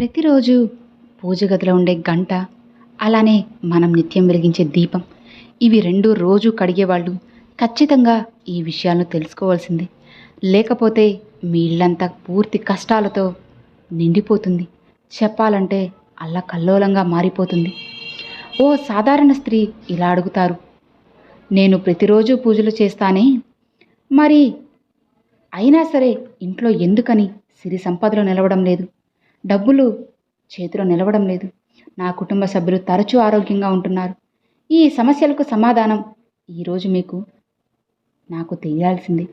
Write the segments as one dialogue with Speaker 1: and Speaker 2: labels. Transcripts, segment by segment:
Speaker 1: ప్రతిరోజు పూజ గదిలో ఉండే గంట అలానే మనం నిత్యం వెలిగించే దీపం ఇవి రెండు రోజు కడిగేవాళ్ళు ఖచ్చితంగా ఈ విషయాలను తెలుసుకోవాల్సిందే. లేకపోతే మీ ఇళ్ళంతా పూర్తి కష్టాలతో నిండిపోతుంది. చెప్పాలంటే అల్లకల్లోలంగా మారిపోతుంది. ఓ సాధారణ స్త్రీ ఇలా అడుగుతారు. నేను ప్రతిరోజు పూజలు చేస్తానే? మరి అయినా సరే ఇంట్లో ఎందుకని సిరి సంపదలు నిలవడం లేదు? డబ్బులు చేతిలో నిలవడం లేదు. నా కుటుంబ సభ్యులు తరచూ ఆరోగ్యంగా ఉంటున్నారు. ఈ సమస్యలకు సమాధానం ఈరోజు మీకు నాకు తెలియాల్సింది.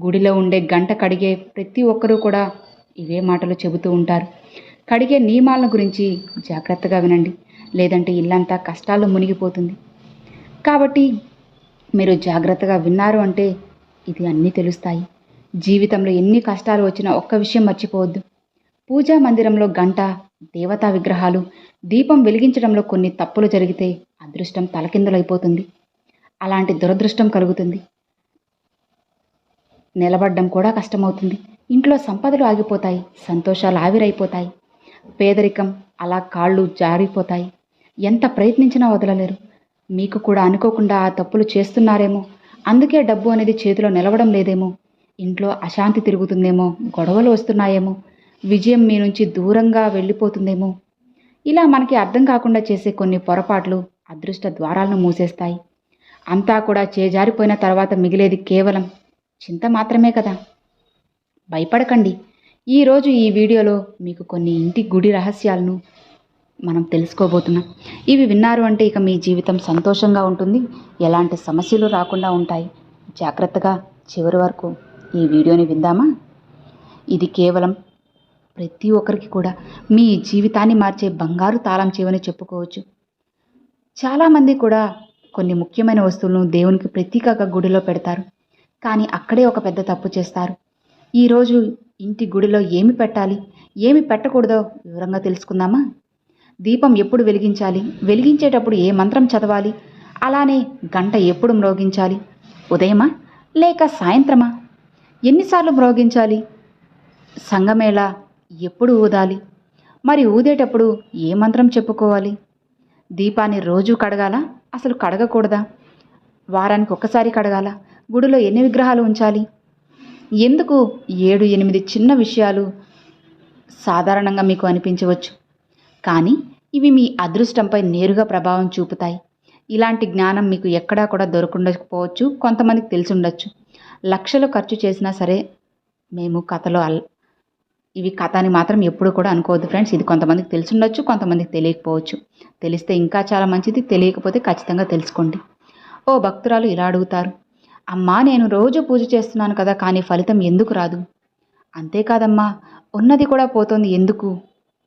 Speaker 1: గుడిలో ఉండే గంట కడిగే ప్రతి ఒక్కరూ కూడా ఇవే మాటలు చెబుతూ ఉంటారు. కడిగే నియమాలను గురించి జాగ్రత్తగా వినండి. లేదంటే ఇల్లంతా కష్టాల్లో మునిగిపోతుంది. కాబట్టి మీరు జాగ్రత్తగా విన్నారు అంటే ఇది అన్నీ తెలుస్తాయి. జీవితంలో ఎన్ని కష్టాలు వచ్చినా ఒక్క విషయం మర్చిపోవద్దు. పూజా మందిరంలో గంట దేవతా విగ్రహాలు దీపం వెలిగించడంలో కొన్ని తప్పులు జరిగితే అదృష్టం తలకిందులైపోతుంది అలాంటి దురదృష్టం కలుగుతుంది. నిలబడ్డం కూడా కష్టమవుతుంది. ఇంట్లో సంపదలు ఆగిపోతాయి సంతోషాలు ఆవిరైపోతాయి. పేదరికం అలా కాళ్ళు జారిపోతాయి. ఎంత ప్రయత్నించినా వదలలేరు. మీకు కూడా అనుకోకుండా ఆ తప్పులు చేస్తున్నారేమో అందుకే డబ్బు అనేది చేతిలో నిలవడం లేదేమో ఇంట్లో అశాంతి తిరుగుతుందేమో గొడవలు వస్తున్నాయేమో విజయం మీ నుంచి దూరంగా వెళ్ళిపోతుందేమో? ఇలా మనకి అర్థం కాకుండా చేసే కొన్ని పొరపాట్లు అదృష్ట ద్వారాలను మూసేస్తాయి. అంతా కూడా చేజారిపోయిన తర్వాత మిగిలేది కేవలం చింత మాత్రమే కదా? భయపడకండి. ఈరోజు ఈ వీడియోలో మీకు కొన్ని ఇంటి గుడి రహస్యాలను మనం తెలుసుకోబోతున్నాం. ఇవి విన్నారు అంటే ఇక మీ జీవితం సంతోషంగా ఉంటుంది. ఎలాంటి సమస్యలు రాకుండా ఉంటాయి. జాగ్రత్తగా చివరి వరకు ఈ వీడియోని విందామా? ఇది కేవలం ప్రతి ఒక్కరికి కూడా మీ జీవితాన్ని మార్చే బంగారు తాళం చెవని చెప్పుకోవచ్చు. చాలామంది కూడా కొన్ని ముఖ్యమైన వస్తువులను దేవునికి ప్రతీకగా గుడిలో పెడతారు. కానీ అక్కడే ఒక పెద్ద తప్పు చేస్తారు. ఈరోజు ఇంటి గుడిలో ఏమి పెట్టాలి? ఏమి పెట్టకూడదో వివరంగా తెలుసుకుందామా? దీపం ఎప్పుడు వెలిగించాలి? వెలిగించేటప్పుడు ఏ మంత్రం చదవాలి? అలానే గంట ఎప్పుడు మ్రోగించాలి? ఉదయమా? లేక సాయంత్రమా? ఎన్నిసార్లు మ్రోగించాలి? సంగమేళ ఎప్పుడు ఊదాలి? మరి ఊదేటప్పుడు ఏ మంత్రం చెప్పుకోవాలి? దీపాన్ని రోజు కడగాల? అసలు కడగకూడదా? వారానికి ఒక్కసారి కడగాల? గుడిలో ఎన్ని విగ్రహాలు ఉంచాలి? ఎందుకు ఏడు ఎనిమిది చిన్న విషయాలు సాధారణంగా మీకు అనిపించవచ్చు? కానీ ఇవి మీ అదృష్టంపై నేరుగా ప్రభావం చూపుతాయి. ఇలాంటి జ్ఞానం మీకు ఎక్కడా కూడా దొరకుండకపోవచ్చు కొంతమందికి తెలిసి ఉండొచ్చు. లక్షలు ఖర్చు చేసినా సరే మేము కథలో అల్ ఇవి కథ అని మాత్రం ఎప్పుడు కూడా అనుకోవద్దు ఫ్రెండ్స్. ఇది కొంతమందికి తెలిసి ఉండొచ్చు కొంతమందికి తెలియకపోవచ్చు. తెలిస్తే ఇంకా చాలా మంచిది తెలియకపోతే ఖచ్చితంగా తెలుసుకోండి. ఓ భక్తురాలు ఇలా అడుగుతారు అమ్మా నేను రోజు పూజ చేస్తున్నాను కదా కానీ ఫలితం ఎందుకు రాదు? అంతేకాదమ్మా ఉన్నది కూడా పోతోంది ఎందుకు?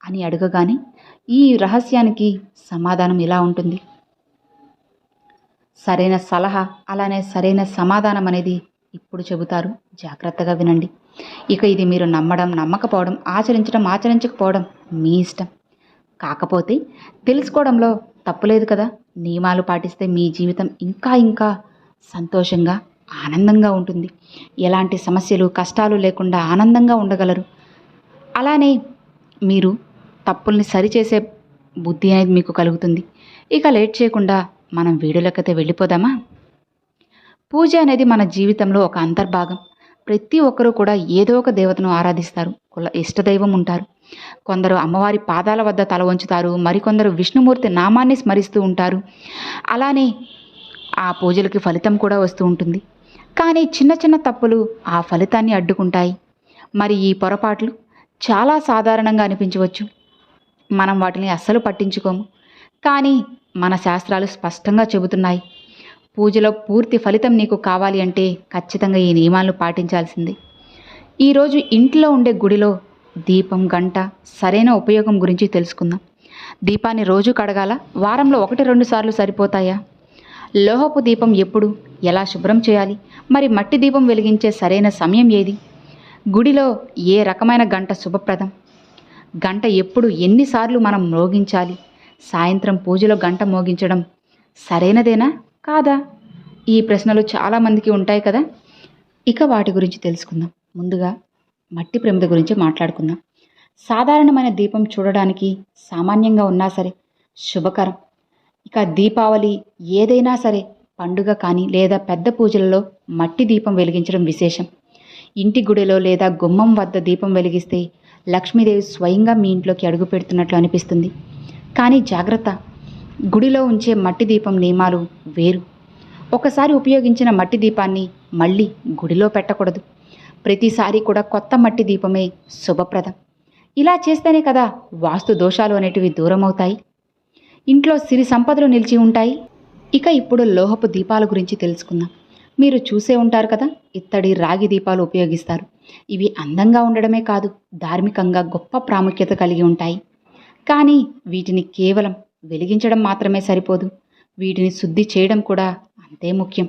Speaker 1: అని అడగగానే ఈ రహస్యానికి సమాధానం ఇలా ఉంటుంది? సరైన సలహా అలానే సరైన సమాధానం అనేది ఇప్పుడు చెబుతారు. జాగ్రత్తగా వినండి. ఇక ఇది మీరు నమ్మడం నమ్మకపోవడం ఆచరించడం ఆచరించకపోవడం మీ ఇష్టం. కాకపోతే తెలుసుకోవడంలో తప్పులేదు కదా. నియమాలు పాటిస్తే మీ జీవితం ఇంకా ఇంకా సంతోషంగా ఆనందంగా ఉంటుంది. ఎలాంటి సమస్యలు కష్టాలు లేకుండా ఆనందంగా ఉండగలరు. అలానే మీరు తప్పుల్ని సరిచేసే బుద్ధి అనేది మీకు కలుగుతుంది. ఇక లేట్ చేయకుండా మనం వీడియోలకైతే వెళ్ళిపోదామా? పూజ అనేది మన జీవితంలో ఒక అంతర్భాగం. ప్రతి ఒక్కరూ కూడా ఏదో ఒక దేవతను ఆరాధిస్తారు. కుల ఇష్టదైవం ఉంటారు. కొందరు అమ్మవారి పాదాల వద్ద తల వంచుతారు. మరికొందరు విష్ణుమూర్తి నామాన్ని స్మరిస్తూ ఉంటారు. అలానే ఆ పూజలకి ఫలితం కూడా వస్తూ ఉంటుంది. కానీ చిన్న చిన్న తప్పులు ఆ ఫలితాన్ని అడ్డుకుంటాయి. మరి ఈ పొరపాట్లు చాలా సాధారణంగా అనిపించవచ్చు. మనం వాటిని అస్సలు పట్టించుకోము. కానీ మన శాస్త్రాలు స్పష్టంగా చెబుతున్నాయి. పూజలో పూర్తి ఫలితం నీకు కావాలి అంటే ఖచ్చితంగా ఈ నియమాలను పాటించాల్సింది. ఈరోజు ఇంట్లో ఉండే గుడిలో దీపం గంట సరైన ఉపయోగం గురించి తెలుసుకుందాం. దీపాన్ని రోజు కడగాల? వారంలో ఒకటి రెండు సార్లు సరిపోతాయా? లోహపు దీపం ఎప్పుడు? ఎలా శుభ్రం చేయాలి? మరి మట్టి దీపం వెలిగించే సరైన సమయం ఏది? గుడిలో ఏ రకమైన గంట శుభప్రదం? గంట ఎప్పుడు ఎన్నిసార్లు మనం మోగించాలి? సాయంత్రం పూజలో గంట మోగించడం సరైనదేనా? కాదా? ఈ ప్రశ్నలు చాలామందికి ఉంటాయి కదా. ఇక వాటి గురించి తెలుసుకుందాం. ముందుగా మట్టి ప్రమిద గురించి మాట్లాడుకుందాం. సాధారణమైన దీపం చూడడానికి సామాన్యంగా ఉన్నా సరే శుభకరం. ఇక దీపావళి ఏదైనా సరే పండుగ కానీ లేదా పెద్ద పూజలలో మట్టి దీపం వెలిగించడం విశేషం. ఇంటి గుడిలో లేదా గుమ్మం వద్ద దీపం వెలిగిస్తే లక్ష్మీదేవి స్వయంగా మీ ఇంట్లోకి అడుగు పెడుతున్నట్లు అనిపిస్తుంది. కానీ జాగ్రత్త గుడిలో ఉంచే మట్టి దీపం నియమాలు వేరు. ఒకసారి ఉపయోగించిన మట్టి దీపాన్ని మళ్ళీ గుడిలో పెట్టకూడదు. ప్రతిసారి కూడా కొత్త మట్టి దీపమే శుభప్రదం. ఇలా చేస్తేనే కదా వాస్తు దోషాలు అనేటివి దూరం అవుతాయి ఇంట్లో సిరి సంపదలు నిలిచి ఉంటాయి. ఇక ఇప్పుడు లోహపు దీపాల గురించి తెలుసుకుందాం. మీరు చూసే ఉంటారు కదా ఇత్తడి రాగి దీపాలు ఉపయోగిస్తారు. ఇవి అందంగా ఉండడమే కాదు ధార్మికంగా గొప్ప ప్రాముఖ్యత కలిగి ఉంటాయి. కానీ వీటిని కేవలం వెలిగించడం మాత్రమే సరిపోదు. వీటిని శుద్ధి చేయడం కూడా అంతే ముఖ్యం.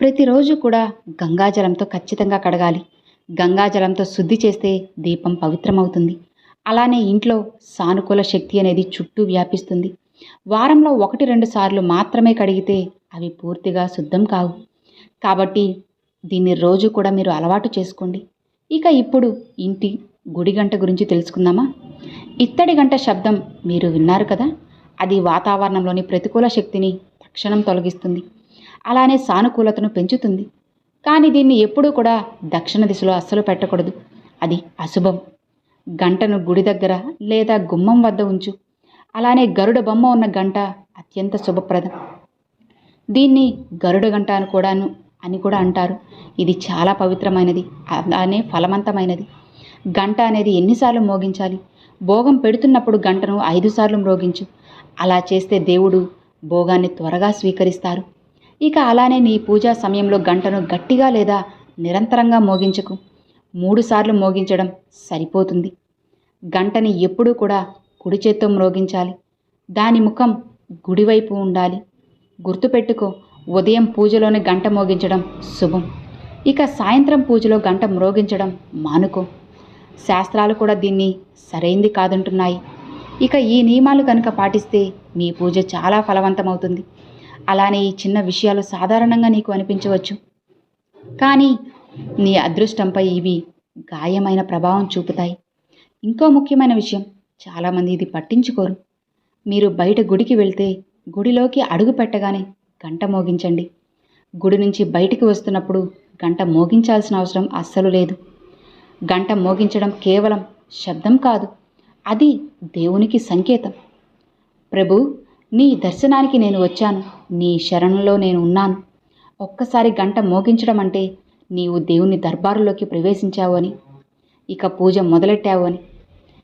Speaker 1: ప్రతిరోజు కూడా గంగాజలంతో ఖచ్చితంగా కడగాలి. గంగాజలంతో శుద్ధి చేస్తే దీపం పవిత్రమవుతుంది. అలానే ఇంట్లో సానుకూల శక్తి అనేది చుట్టూ వ్యాపిస్తుంది. వారంలో ఒకటి రెండు సార్లు మాత్రమే కడిగితే అవి పూర్తిగా శుద్ధం కావు. కాబట్టి దీన్ని రోజు కూడా మీరు అలవాటు చేసుకోండి. ఇక ఇప్పుడు ఇంటి గుడి గంట గురించి తెలుసుకుందామా? ఇత్తడి గంట శబ్దం మీరు విన్నారు కదా? అది వాతావరణంలోని ప్రతికూల శక్తిని తక్షణం తొలగిస్తుంది. అలానే సానుకూలతను పెంచుతుంది. కానీ దీన్ని ఎప్పుడూ కూడా దక్షిణ దిశలో అస్సలు పెట్టకూడదు. అది అశుభం. గంటను గుడి దగ్గర లేదా గుమ్మం వద్ద ఉంచు. అలానే గరుడ బొమ్మ ఉన్న గంట అత్యంత శుభప్రదం. దీన్ని గరుడ గంట అని కూడాను అని కూడా అంటారు. ఇది చాలా పవిత్రమైనది. అలానే ఫలవంతమైనది. గంట అనేది ఎన్నిసార్లు మోగించాలి? భోగం పెడుతున్నప్పుడు గంటను ఐదు సార్లు మ్రోగించు అలా చేస్తే దేవుడు భోగాన్ని త్వరగా స్వీకరిస్తారు. ఇక అలానే నీ పూజా సమయంలో గంటను గట్టిగా లేదా నిరంతరంగా మోగించకు. మూడుసార్లు మోగించడం సరిపోతుంది. గంటని ఎప్పుడూ కూడా కుడి చేత్తో మ్రోగించాలి దాని ముఖం గుడివైపు ఉండాలి. గుర్తుపెట్టుకో ఉదయం పూజలోనే గంట మోగించడం శుభం. ఇక సాయంత్రం పూజలో గంట మ్రోగించడం మానుకో. శాస్త్రాలు కూడా దీన్ని సరైంది కాదంటున్నాయి. ఇక ఈ నియమాలు కనుక పాటిస్తే మీ పూజ చాలా ఫలవంతమవుతుంది. అలానే ఈ చిన్న విషయాలు సాధారణంగా నీకు అనిపించవచ్చు. కానీ నీ అదృష్టంపై ఇవి గాయమైన ప్రభావం చూపుతాయి. ఇంకో ముఖ్యమైన విషయం చాలామంది ఇది పట్టించుకోరు. మీరు బయట గుడికి వెళ్తే గుడిలోకి అడుగు పెట్టగానే గంట మోగించండి. గుడి నుంచి బయటికి వస్తున్నప్పుడు గంట మోగించాల్సిన అవసరం అస్సలు లేదు. గంట మోగించడం కేవలం శబ్దం కాదు. అది దేవునికి సంకేతం. ప్రభు నీ దర్శనానికి నేను వచ్చాను. నీ శరణంలో నేను ఉన్నాను. ఒక్కసారి గంట మోగించడం అంటే నీవు దేవుని దర్బారులోకి ప్రవేశించావు అని ఇక పూజ మొదలెట్టావు అని.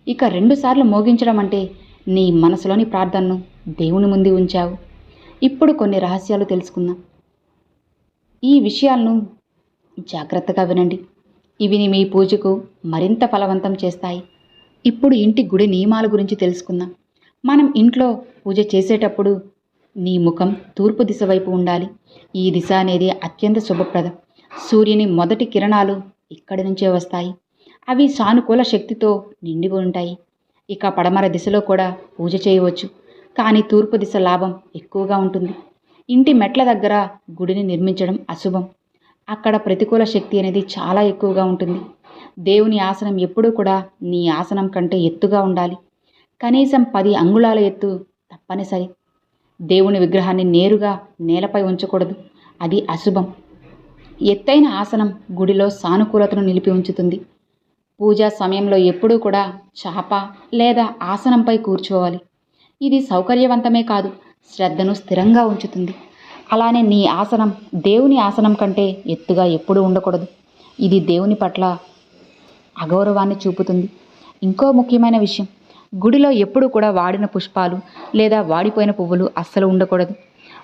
Speaker 1: ఇక రెండుసార్లు మోగించడం అంటే నీ మనసులోని ప్రార్థనను దేవుని ముందు ఉంచావు. ఇప్పుడు కొన్ని రహస్యాలు తెలుసుకుందాం. ఈ విషయాలను జాగ్రత్తగా వినండి. ఇవి మీ పూజకు మరింత ఫలవంతం చేస్తాయి. ఇప్పుడు ఇంటి గుడి నియమాల గురించి తెలుసుకుందాం. మనం ఇంట్లో పూజ చేసేటప్పుడు నీ ముఖం తూర్పు దిశ వైపు ఉండాలి. ఈ దిశ అనేది అత్యంత శుభప్రదం. సూర్యుని మొదటి కిరణాలు ఇక్కడి నుంచే వస్తాయి. అవి సానుకూల శక్తితో నిండి ఉంటాయి. ఇక పడమర దిశలో కూడా పూజ చేయవచ్చు. కానీ తూర్పు దిశ లాభం ఎక్కువగా ఉంటుంది. ఇంటి మెట్ల దగ్గర గుడిని నిర్మించడం అశుభం. అక్కడ ప్రతికూల శక్తి అనేది చాలా ఎక్కువగా ఉంటుంది. దేవుని ఆసనం ఎప్పుడూ కూడా నీ ఆసనం కంటే ఎత్తుగా ఉండాలి. కనీసం పది అంగుళాల ఎత్తు తప్పనిసరి. దేవుని విగ్రహాన్ని నేరుగా నేలపై ఉంచకూడదు. అది అశుభం. ఎత్తైన ఆసనం గుడిలో సానుకూలతను నిలిపి ఉంచుతుంది. పూజా సమయంలో ఎప్పుడూ కూడా చాప లేదా ఆసనంపై కూర్చోవాలి. ఇది సౌకర్యవంతమే కాదు శ్రద్ధను స్థిరంగా ఉంచుతుంది. అలానే నీ ఆసనం దేవుని ఆసనం కంటే ఎత్తుగా ఎప్పుడూ ఉండకూడదు. ఇది దేవుని పట్ల అగౌరవాన్ని చూపుతుంది. ఇంకో ముఖ్యమైన విషయం గుడిలో ఎప్పుడూ కూడా వాడిన పుష్పాలు లేదా వాడిపోయిన పువ్వులు అస్సలు ఉండకూడదు.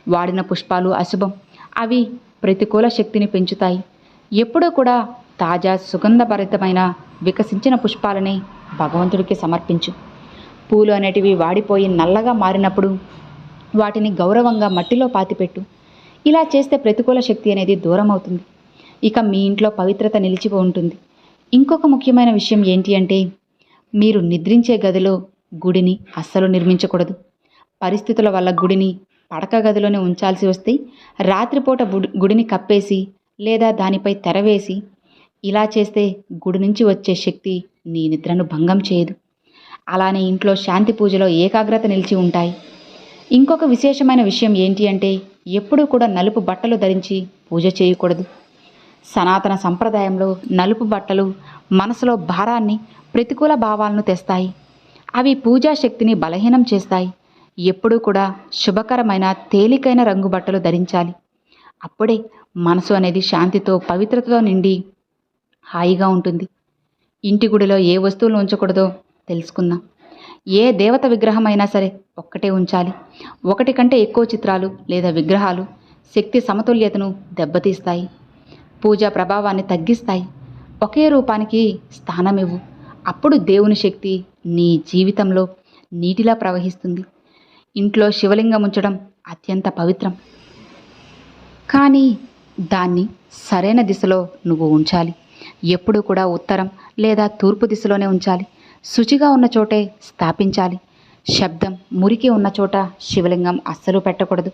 Speaker 1: వాడిన పుష్పాలు అశుభం. అవి ప్రతికూల శక్తిని పెంచుతాయి. ఎప్పుడూ కూడా తాజా సుగంధభరితమైన వికసించిన పుష్పాలని భగవంతుడికి సమర్పించు. పూలు అనేటివి వాడిపోయి నల్లగా మారినప్పుడు వాటిని గౌరవంగా మట్టిలో పాతిపెట్టు. ఇలా చేస్తే ప్రతికూల శక్తి అనేది దూరం అవుతుంది ఇక మీ ఇంట్లో పవిత్రత నిలిచిపో ఉంటుంది. ఇంకొక ముఖ్యమైన విషయం ఏంటి అంటే మీరు నిద్రించే గదిలో గుడిని అస్సలు నిర్మించకూడదు. పరిస్థితుల వల్ల గుడిని పడక గదిలోనే ఉంచాల్సి వస్తే రాత్రిపూట గుడి గుడిని కప్పేసి లేదా దానిపై తెరవేసి ఇలా చేస్తే గుడి నుంచి వచ్చే శక్తి నీ నిద్రను భంగం చేయదు. అలానే ఇంట్లో శాంతి పూజలో ఏకాగ్రత నిలిచి ఉంటాయి. ఇంకొక విశేషమైన విషయం ఏంటి అంటే ఎప్పుడూ కూడా నలుపు బట్టలు ధరించి పూజ చేయకూడదు. సనాతన సంప్రదాయంలో నలుపు బట్టలు మనసులో భారాన్ని ప్రతికూల భావాలను తెస్తాయి. అవి పూజా శక్తిని బలహీనం చేస్తాయి. ఎప్పుడూ కూడా శుభకరమైన తేలికైన రంగు బట్టలు ధరించాలి. అప్పుడే మనసు అనేది శాంతితో పవిత్రతతో నిండి హాయిగా ఉంటుంది. ఇంటి గుడిలో ఏ వస్తువులు ఉంచకూడదో తెలుసుకుందాం. ఏ దేవత విగ్రహం అయినా సరే ఒక్కటే ఉంచాలి. ఒకటి కంటే ఎక్కువ చిత్రాలు లేదా విగ్రహాలు శక్తి సమతుల్యతను దెబ్బతీస్తాయి. పూజా ప్రభావాన్ని తగ్గిస్తాయి. ఒకే రూపానికి స్థానం ఇవ్వు అప్పుడు దేవుని శక్తి నీ జీవితంలో నీటిలా ప్రవహిస్తుంది. ఇంట్లో శివలింగం ఉంచడం అత్యంత పవిత్రం. కానీ దాన్ని సరైన దిశలో నువ్వు ఉంచాలి. ఎప్పుడూ కూడా ఉత్తరం లేదా తూర్పు దిశలోనే ఉంచాలి. శుచిగా ఉన్న చోటే స్థాపించాలి. శబ్దం మురికి ఉన్న చోట శివలింగం అస్సలు పెట్టకూడదు.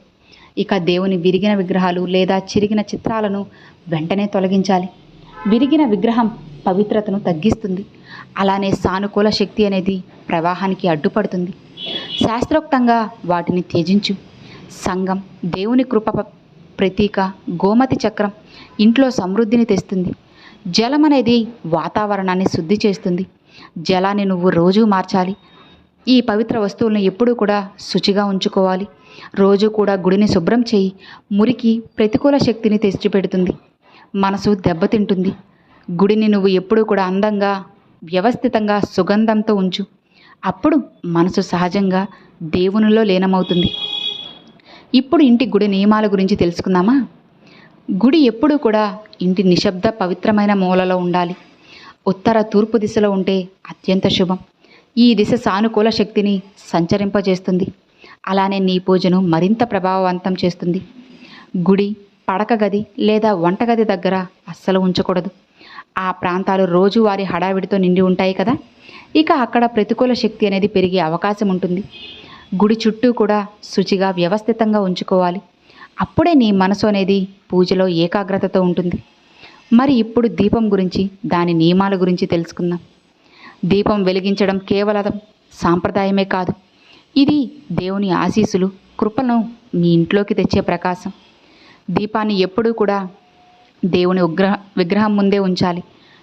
Speaker 1: ఇక దేవుని విరిగిన విగ్రహాలు లేదా చిరిగిన చిత్రాలను వెంటనే తొలగించాలి. విరిగిన విగ్రహం పవిత్రతను తగ్గిస్తుంది. అలానే సానుకూల శక్తి అనేది ప్రవాహానికి అడ్డుపడుతుంది. శాస్త్రోక్తంగా వాటిని త్యజించు. సంఘం దేవుని కృప ప్రతీక గోమతి చక్రం ఇంట్లో సమృద్ధిని తెస్తుంది. జలం అనేది వాతావరణాన్ని శుద్ధి చేస్తుంది. జలాన్ని నువ్వు రోజూ మార్చాలి. ఈ పవిత్ర వస్తువులను ఎప్పుడూ కూడా శుచిగా ఉంచుకోవాలి. రోజు కూడా గుడిని శుభ్రం చేయి. మురికి ప్రతికూల శక్తిని తెచ్చిపెడుతుంది. మనసు దెబ్బతింటుంది. గుడిని నువ్వు ఎప్పుడూ కూడా అందంగా వ్యవస్థితంగా సుగంధంతో ఉంచు. అప్పుడు మనసు సహజంగా దేవునిలో లీనమవుతుంది. ఇప్పుడు ఇంటి గుడి నియమాల గురించి తెలుసుకుందామా? గుడి ఎప్పుడూ కూడా ఇంటి నిశ్శబ్ద పవిత్రమైన మూలలో ఉండాలి. ఉత్తర తూర్పు దిశలో ఉంటే అత్యంత శుభం. ఈ దిశ సానుకూల శక్తిని సంచరింపజేస్తుంది. అలానే నీ పూజను మరింత ప్రభావవంతం చేస్తుంది. గుడి పడక గది లేదా వంటగది దగ్గర అస్సలు ఉంచకూడదు. ఆ ప్రాంతాలు రోజువారీ హడావిడితో నిండి ఉంటాయి కదా. ఇక అక్కడ ప్రతికూల శక్తి అనేది పెరిగే అవకాశం ఉంటుంది. గుడి చుట్టూ కూడా శుచిగా వ్యవస్థితంగా ఉంచుకోవాలి. అప్పుడే నీ మనసు అనేది పూజలో ఏకాగ్రతతో ఉంటుంది. మరి ఇప్పుడు దీపం గురించి దాని నియమాల గురించి తెలుసుకుందాం. దీపం వెలిగించడం కేవలం సాంప్రదాయమే కాదు. ఇది దేవుని ఆశీస్సులు కృపను మీ ఇంట్లోకి తెచ్చే ప్రకాశం. దీపాన్ని ఎప్పుడూ కూడా దేవుని ఉగ్రహ విగ్రహం ముందే ఉంచాలి.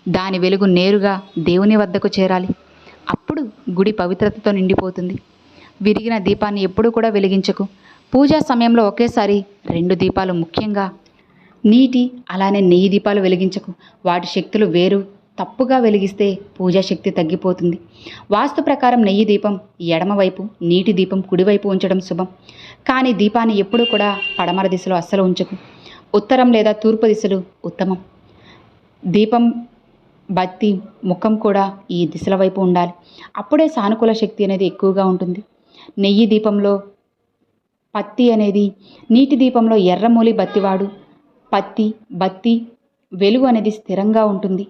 Speaker 1: దాని వెలుగు నేరుగా దేవుని వద్దకు చేరాలి. అప్పుడు గుడి పవిత్రతతో నిండిపోతుంది. విరిగిన దీపాన్ని ఎప్పుడూ కూడా వెలిగించకు. పూజా సమయంలో ఒకేసారి రెండు దీపాలు ముఖ్యంగా. నీటి అలానే నెయ్యి దీపాలు వెలిగించకు. వాటి శక్తులు వేరు తప్పుగా వెలిగిస్తే పూజా శక్తి తగ్గిపోతుంది. వాస్తు ప్రకారం నెయ్యి దీపం ఎడమవైపు నీటి దీపం కుడివైపు ఉంచడం శుభం. కానీ దీపాన్ని ఎప్పుడూ కూడా పడమర దిశలో అస్సలు ఉంచకు. ఉత్తరం లేదా తూర్పు దిశలు ఉత్తమం. దీపం బత్తి ముఖం కూడా ఈ దిశల వైపు ఉండాలి. అప్పుడే సానుకూల శక్తి అనేది ఎక్కువగా ఉంటుంది. నెయ్యి దీపంలో పత్తి అనేది నీటి దీపంలో ఎర్రమూలి బత్తివాడు పత్తి బత్తి వెలుగు అనేది స్థిరంగా ఉంటుంది.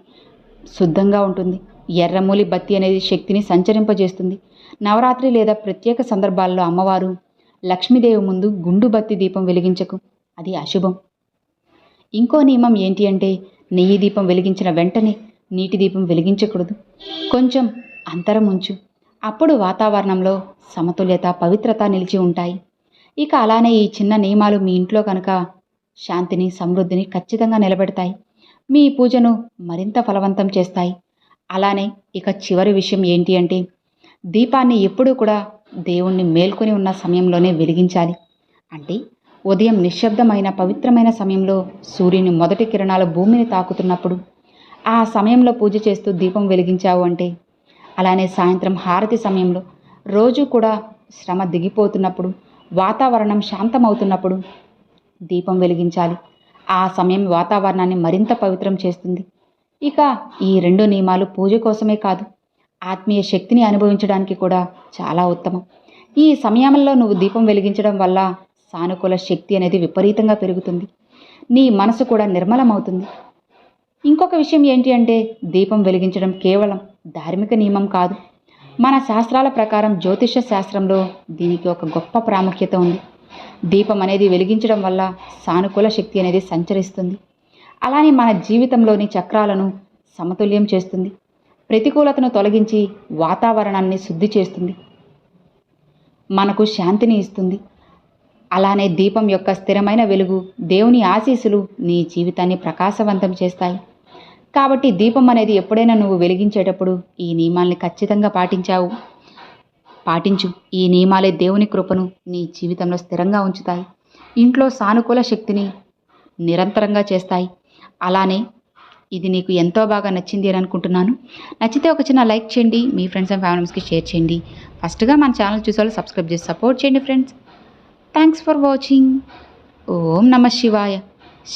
Speaker 1: శుద్ధంగా ఉంటుంది. ఎర్రమూలి బత్తి అనేది శక్తిని సంచరింపజేస్తుంది. నవరాత్రి లేదా ప్రత్యేక సందర్భాల్లో అమ్మవారు లక్ష్మీదేవి ముందు గుండు బత్తి దీపం వెలిగించకు. అది అశుభం. ఇంకో నియమం ఏంటి అంటే నెయ్యి దీపం వెలిగించిన వెంటనే నీటి దీపం వెలిగించకూడదు. కొంచెం అంతరం ఉంచు. అప్పుడు వాతావరణంలో సమతుల్యత పవిత్రత నిలిచి ఉంటాయి. ఇక అలానే ఈ చిన్న నియమాలు మీ ఇంట్లో కనుక శాంతిని సమృద్ధిని ఖచ్చితంగా నిలబెడతాయి. మీ పూజను మరింత ఫలవంతం చేస్తాయి. అలానే ఇక చివరి విషయం ఏంటి అంటే దీపాన్ని ఎప్పుడూ కూడా దేవుణ్ణి మేల్కొని ఉన్న సమయంలోనే వెలిగించాలి. అంటే ఉదయం నిశ్శబ్దమైన పవిత్రమైన సమయంలో సూర్యుని మొదటి కిరణాలు భూమిని తాకుతున్నప్పుడు ఆ సమయంలో పూజ చేస్తూ దీపం వెలిగించావు అంటే అలానే సాయంత్రం హారతి సమయంలో రోజు కూడా శ్రమ దిగిపోతున్నప్పుడు వాతావరణం శాంతమవుతున్నప్పుడు దీపం వెలిగించాలి. ఆ సమయం వాతావరణాన్ని మరింత పవిత్రం చేస్తుంది. ఇక ఈ రెండు నియమాలు పూజ కోసమే కాదు ఆత్మీయ శక్తిని అనుభవించడానికి కూడా చాలా ఉత్తమం. ఈ సమయంలో నువ్వు దీపం వెలిగించడం వల్ల సానుకూల శక్తి అనేది విపరీతంగా పెరుగుతుంది. నీ మనసు కూడా నిర్మలమవుతుంది. ఇంకొక విషయం ఏంటి అంటే దీపం వెలిగించడం కేవలం ధార్మిక నియమం కాదు. మన శాస్త్రాల ప్రకారం జ్యోతిష శాస్త్రంలో దీనికి ఒక గొప్ప ప్రాముఖ్యత ఉంది. దీపం అనేది వెలిగించడం వల్ల సానుకూల శక్తి అనేది సంచరిస్తుంది. అలానే మన జీవితంలోని చక్రాలను సమతుల్యం చేస్తుంది. ప్రతికూలతను తొలగించి వాతావరణాన్ని శుద్ధి చేస్తుంది. మనకు శాంతిని ఇస్తుంది. అలానే దీపం యొక్క స్థిరమైన వెలుగు దేవుని ఆశీస్సులు నీ జీవితాన్ని ప్రకాశవంతం చేస్తాయి. కాబట్టి దీపం అనేది ఎప్పుడైనా నువ్వు వెలిగించేటప్పుడు ఈ నియమాల్ని ఖచ్చితంగా పాటించావు. పాటించు. ఈ నియమాలే దేవుని కృపను నీ జీవితంలో స్థిరంగా ఉంచుతాయి. ఇంట్లో సానుకూల శక్తిని నిరంతరంగా చేస్తాయి. అలానే ఇది నీకు ఎంతో బాగా నచ్చింది అని అనుకుంటున్నాను. నచ్చితే ఒక చిన్న లైక్ చేయండి. మీ ఫ్రెండ్స్ అండ్ ఫ్యామిలీస్కి షేర్ చేయండి. ఫస్ట్గా మన ఛానల్ చూసేవాళ్ళు సబ్స్క్రైబ్ చేసి సపోర్ట్ చేయండి ఫ్రెండ్స్. Thanks for watching. ఓం నమ శివాయ.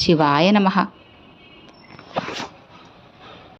Speaker 1: శివాయ నమః.